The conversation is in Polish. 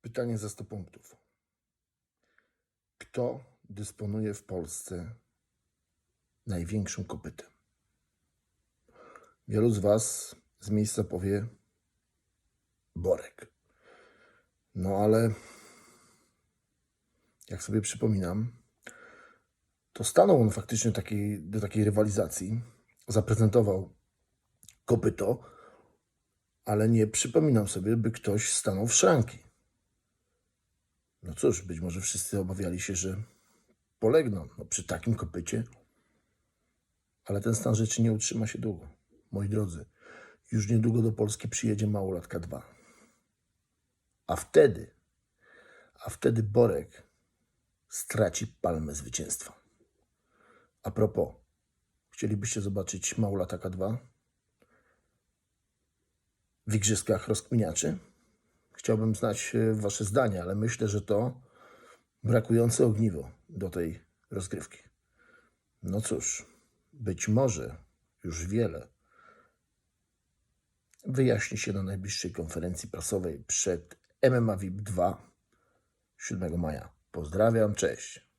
Pytanie za 100 punktów. Kto dysponuje w Polsce największym kopytem? Wielu z Was z miejsca powie Borek. No ale jak sobie przypominam, to stanął on faktycznie takiej, do takiej rywalizacji. Zaprezentował kopyto, ale nie przypominam sobie, by ktoś stanął w szranki. No cóż, być może wszyscy obawiali się, że polegną no, przy takim kopycie, ale ten stan rzeczy nie utrzyma się długo. Moi drodzy, już niedługo do Polski przyjedzie Małolatka 2. A wtedy, a wtedy Borek straci palmę zwycięstwa. A propos, chcielibyście zobaczyć Małolataka 2 w Igrzyskach Rozkminiaczy? Chciałbym znać e, Wasze zdanie, ale myślę, że to brakujące ogniwo do tej rozgrywki. No cóż, być może już wiele wyjaśni się na najbliższej konferencji prasowej przed MMA VIP 2 7 maja. Pozdrawiam, cześć.